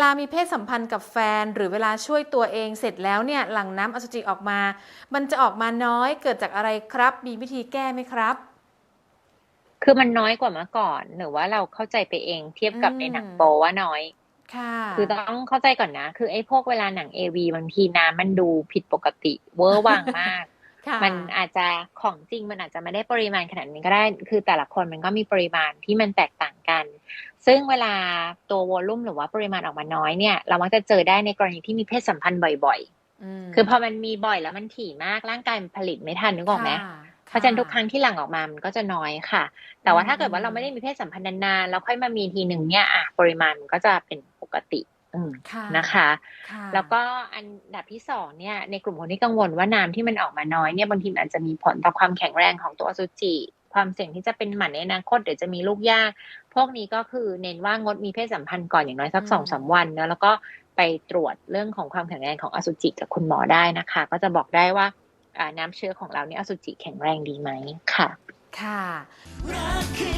ลามีเพศสัมพันธ์กับแฟน หรือเวลาช่วยตัวเองเสร็จแล้วเนี่ยหลั่งน้ำอสุจิออกมา มันจะออกมาน้อยเกิดจากอะไรครับ มีวิธีแก้ไหมครับ คือมันน้อยกว่าเมื่อก่อน หรือว่าเราเข้าใจไปเองเทียบกับอืมในหนังโปว่าน้อยค่ะคือต้องเข้าใจก่อนนะ คือไอ้พวกเวลาหนังเอวีบางทีน้ำมันดูผิดปกติเวอร์วังมากค่ะมันอาจจะของจริงมันอาจจะไม่ได้ปริมาณขนาดนี้ก็ได้ คือแต่ละคนมันก็มีปริมาณที่มันแตกต่าง กัน ซึ่งเวลาตัววอลลุ่มหรือว่าปริมาณออกมาน้อยเนี่ย เรามักจะเจอได้ในกรณีที่มีเพศสัมพันธ์บ่อยมๆคือพอมันมีบ่อยแล้วมันถี่มากร่างกายมันผลิตไม่ทันนึกออกไหมค่ะเพราะฉะนั้นทุกครั้งที่หลั่งออกมามันก็จะน้อยค่ะ แต่ว่าถ้าเกิดว่าอืมเราไม่ได้มีเพศสัมพันธ์นานๆแล้วค่อยมามีทีหนึ่งเนี่ยอะปริมาณมันก็จะเป็นปกติอืมค่ะนะคะค่ะแล้วก็อันดับที่สองเนี่ยในกลุ่มคนที่กังวลว่าน้ำที่มันออกมาน้อยเนี่ยบางทีมันอาจจะมีผลต่อความแข็งแรงของตัวอสุจิ ความเสี่ยงที่จะเป็นหมันในอนาคตเดี๋ยวจะมีลูกยาก พวกนี้ก็คือเน้นว่างดมีเพศสัมพันธ์ก่อนอย่างน้อยสักอืมสองสามวันเนอะแล้วก็ไปตรวจเรื่องของความแข็งแรงของอสุจิกับคุณหมอได้นะคะ ก็จะบอกได้ว่าอ่าน้ำเชื้อของเราเนี่ยอสุจิแข็งแรงดีไหมค่ะ ค่ะรักคืออะไร